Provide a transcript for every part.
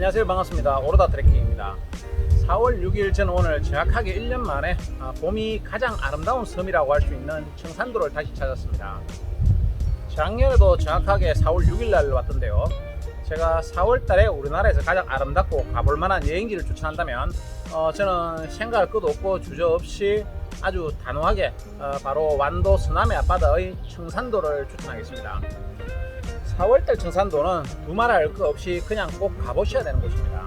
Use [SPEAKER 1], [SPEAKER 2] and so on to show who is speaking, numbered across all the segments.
[SPEAKER 1] 안녕하세요. 반갑습니다. 오로다 트레킹입니다. 4월 6일 저는 오늘 정확하게 1년 만에 아, 봄이 가장 아름다운 섬이라고 할 수 있는 청산도를 다시 찾았습니다. 작년에도 정확하게 4월 6일 날 왔던데요. 제가 4월 달에 우리나라에서 가장 아름답고 가볼 만한 여행지를 추천한다면 어, 저는 생각할 것도 없고 주저 없이 아주 단호하게 어, 바로 완도 서남해 앞바다의 청산도를 추천하겠습니다 4월달 청산도는 두말 할 것 없이 그냥 꼭 가보셔야 되는 곳입니다.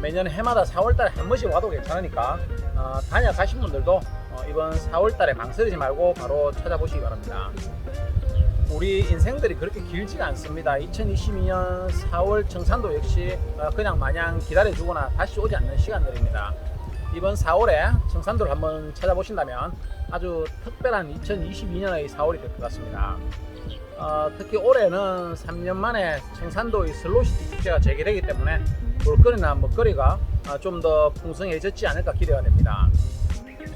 [SPEAKER 1] 매년 해마다 4월달에 한 번씩 와도 괜찮으니까 어, 다녀가신 분들도 어, 이번 4월달에 망설이지 말고 바로 찾아보시기 바랍니다. 우리 인생들이 그렇게 길지가 않습니다. 2022년 4월 청산도 역시 어, 그냥 마냥 기다려주거나 다시 오지 않는 시간들입니다. 이번 4월에 청산도를 한번 찾아보신다면 아주 특별한 2022년의 4월이 될 것 같습니다. 어, 특히 올해는 3년 만에 청산도의 슬로시티 축제가 재개되기 때문에 볼거리나 먹거리가 어, 좀더 풍성해졌지 않을까 기대가 됩니다.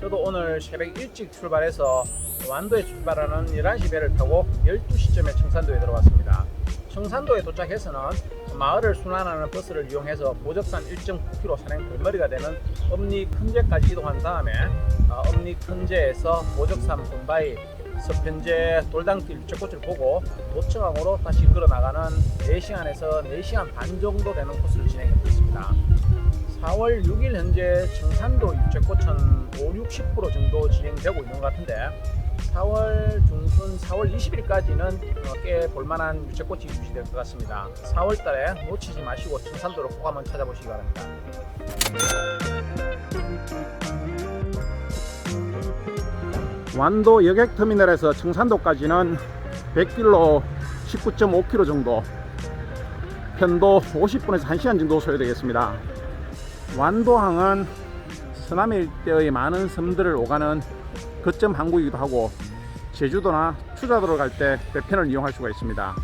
[SPEAKER 1] 저도 오늘 새벽 일찍 출발해서 완도에 출발하는 11시 배를 타고 12시쯤에 청산도에 들어왔습니다. 청산도에 도착해서는 마을을 순환하는 버스를 이용해서 보적산 1.9km 산행 돌머리가 되는 엄리 큰제까지 이동한 다음에 어, 엄리 큰제에서 보적산 본바위 서편제 돌담길 유채꽃을 보고 도청항으로 다시 걸어 나가는 4시간에서 4시간 반 정도 되는 코스를 진행하고 있습니다. 4월 6일 현재 청산도 유채꽃은 5, 60% 정도 진행되고 있는 것 같은데 4월 중순 4월 20일까지는 꽤 볼만한 유채꽃이 유지될 것 같습니다. 4월 달에 놓치지 마시고 청산도를 꼭 한번 찾아보시기 바랍니다. 완도 여객터미널에서 청산도까지는 100km 19.5km 정도 편도 50분에서 1시간 정도 소요되겠습니다. 완도항은 서남해 일대의 많은 섬들을 오가는 거점 항구이기도 하고 제주도나 추자도로 갈 때 배편을 이용할 수가 있습니다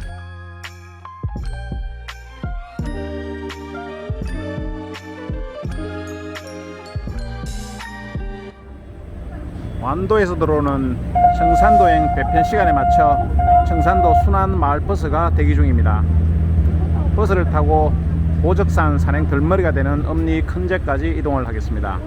[SPEAKER 1] 완도에서 들어오는 청산도행 배편 시간에 맞춰 청산도 순환 마을 버스가 대기 중입니다. 버스를 타고 보적산 산행 들머리가 되는 엄리 큰제까지 이동을 하겠습니다.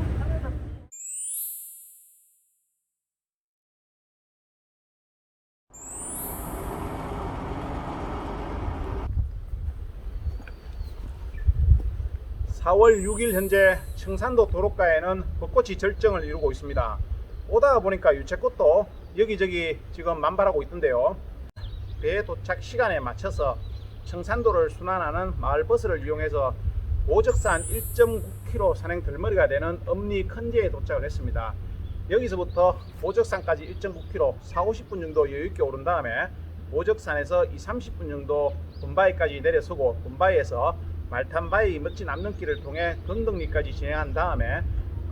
[SPEAKER 1] (4월 6일) 현재 청산도 도로가에는 벚꽃이 절정을 이루고 있습니다. 오다가 보니까 유채꽃도 여기저기 지금 만발하고 있던데요. 배 도착 시간에 맞춰서 청산도를 순환하는 마을 버스를 이용해서 오적산 1.9km 산행 들머리가 되는 엄리 큰제에 도착을 했습니다. 여기서부터 오적산까지 1.9km 4, 50분 정도 여유있게 오른 다음에 오적산에서 2, 30분 정도 본바위까지 내려서고 본바위에서 말탄바위 멋진 남는길을 통해 건덕리까지 진행한 다음에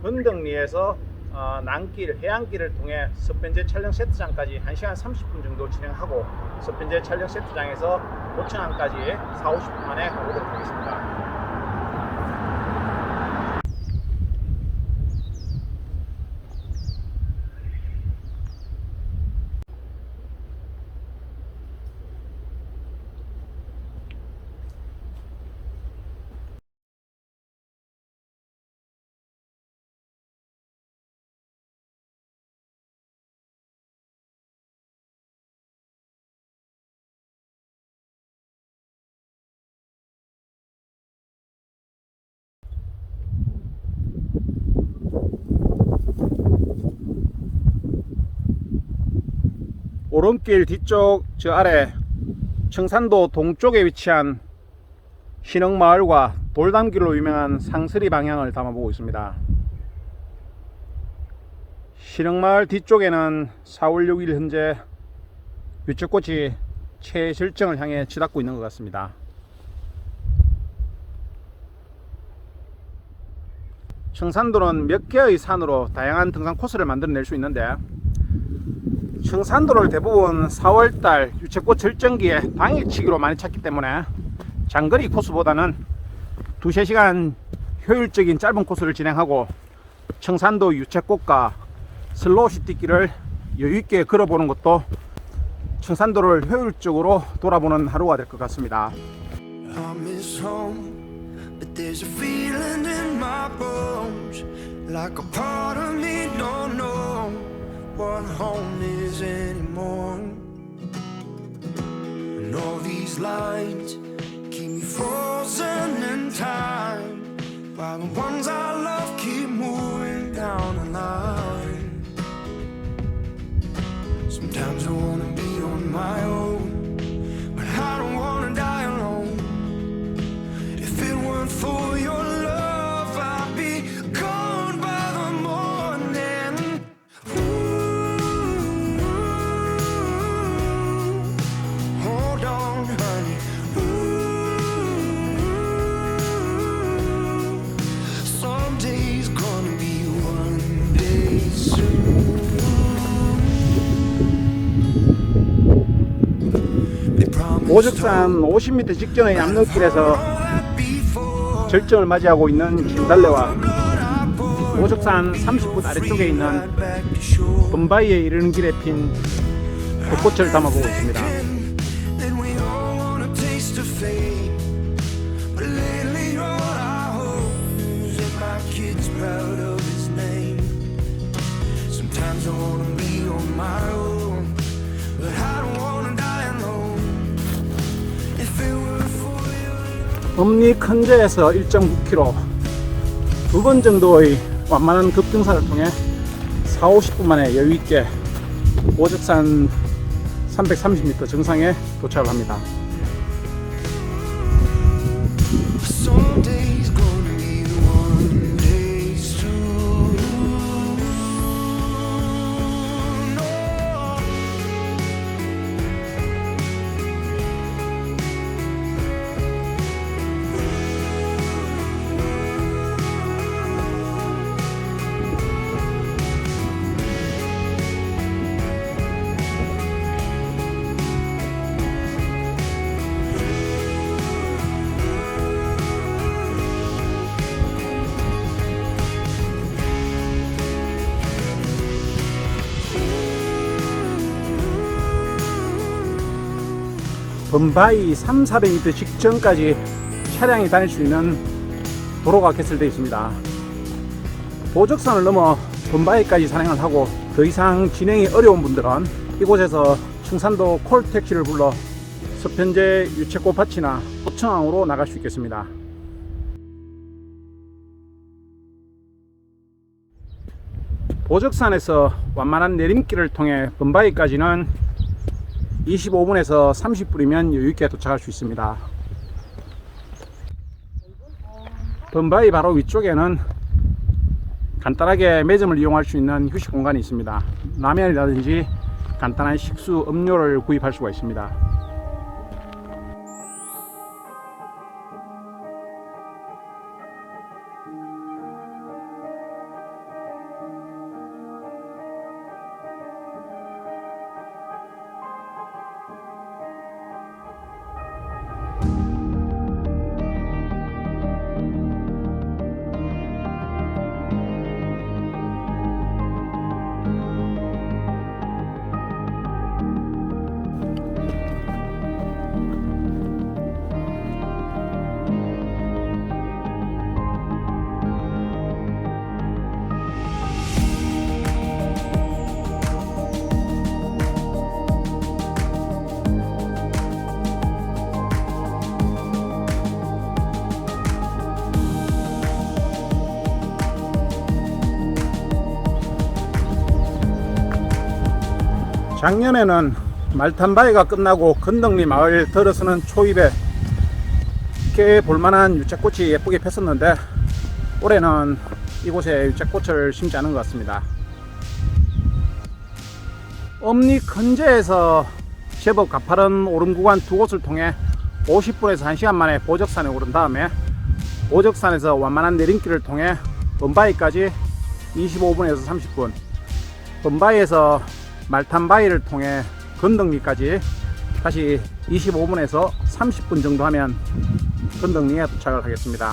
[SPEAKER 1] 건덕리에서 어, 난길, 해안길을 통해 서편제 촬영 세트장까지 1시간 30분 정도 진행하고 서편제 촬영 세트장에서 도청항까지 4, 50분 만에 가보도록 하겠습니다. 오른길 뒤쪽 저 아래 청산도 동쪽에 위치한 신흥마을과 돌담길로 유명한 상스리 방향을 담아보고 있습니다. 신흥마을 뒤쪽에는 4월 6일 현재 유채꽃이 최절정을 향해 치닫고 있는 것 같습니다. 청산도는 몇 개의 산으로 다양한 등산 코스를 만들어낼 수 있는데 청산도를 대부분 4월달 유채꽃 절정기에 당일치기로 많이 찾기 때문에 장거리 코스보다는 두세 시간 효율적인 짧은 코스를 진행하고 청산도 유채꽃과 슬로우시티 길을 여유있게 걸어보는 것도 청산도를 효율적으로 돌아보는 하루가 될 것 같습니다.
[SPEAKER 2] What home is anymore. And all these lines keep me frozen in time, while the ones I love keep moving down the line. Sometimes I wanna be on my own,
[SPEAKER 1] 오죽산 50m 직전의 양릉길에서 절정을 맞이하고 있는 신달래와 오죽산 30분 아래쪽에 있는 범바이에 이르는 길에 핀 벚꽃을 담아보고 있습니다. 엄리 큰제에서 1.9km 두 번 정도의 완만한 급등사를 통해 4, 50분 만에 여유있게 오죽산 330m 정상에 도착을 합니다. 범바이 3, 400m 직전까지 차량이 다닐 수 있는 도로가 개설되어 있습니다. 보적산을 넘어 범바이까지 산행을 하고 더 이상 진행이 어려운 분들은 이곳에서 충산도 콜택시를 불러 서편제 유채꽃밭이나 호청항으로 나갈 수 있겠습니다. 보적산에서 완만한 내림길을 통해 범바이까지는 25분에서 30분이면 여유 있게 도착할 수 있습니다. 범바이 바로 위쪽에는 간단하게 매점을 이용할 수 있는 휴식 공간이 있습니다. 라면이라든지 간단한 식수, 음료를 구입할 수가 있습니다. 작년에는 말탄바위가 끝나고 건덕리 마을 들어서는 초입에 꽤 볼만한 유채꽃이 예쁘게 폈었는데 올해는 이곳에 유채꽃을 심지 않은 것 같습니다. 엄리 큰제에서 제법 가파른 오름 구간 두 곳을 통해 50분에서 1시간 만에 보적산에 오른 다음에 보적산에서 완만한 내림길을 통해 범바이까지 25분에서 30분 범바이에서 말탄바위를 통해 건덕리까지 다시 25분에서 30분 정도 하면 건덕리에 도착을 하겠습니다.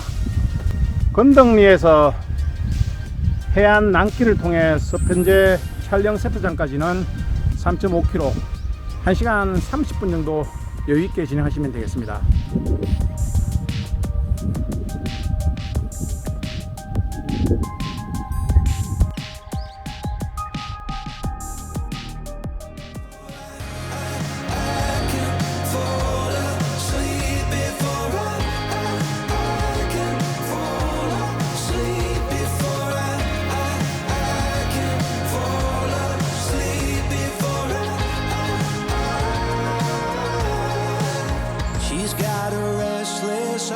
[SPEAKER 1] 건덕리에서 해안 난길을 통해 서편제 촬영 세트장까지는 3.5km 1시간 30분 정도 여유있게 진행하시면 되겠습니다.
[SPEAKER 2] 저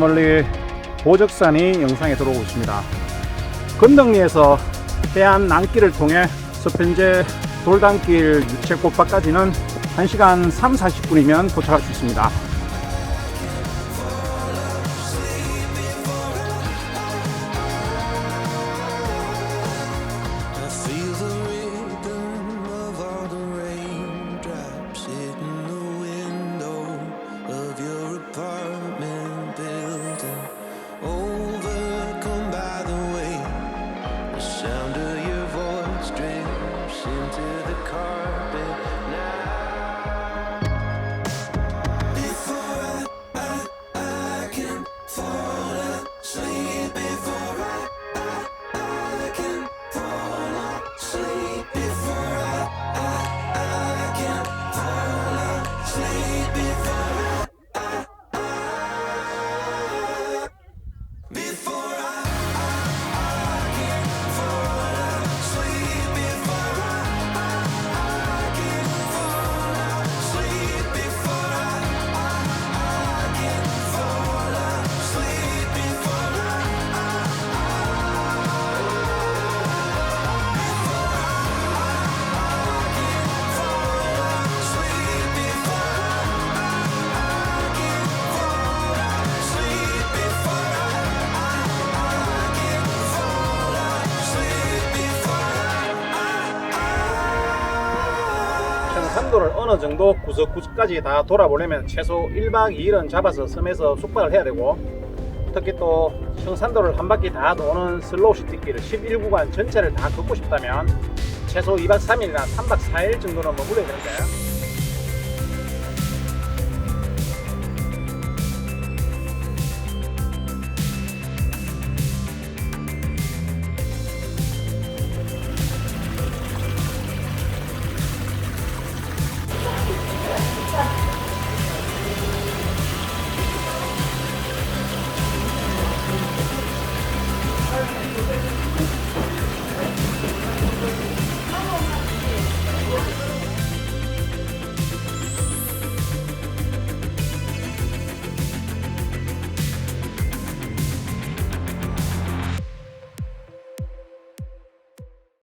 [SPEAKER 2] 멀리 보적산이 영상에 들어오고 있습니다. 건덕리에서 해안 난길을 통해 서편제 돌담길 유채꽃밭까지는 1시간 3, 40분이면 도착할 수 있습니다. 어느 정도 구석구석까지 다 돌아보려면 최소 1박 2일은 잡아서 섬에서 숙박을 해야 되고 특히 또 청산도를 한 바퀴 다 도는 슬로우 시티길을 11구간 전체를 다 걷고 싶다면 최소 2박 3일이나 3박 4일 정도는 머물러야 되는데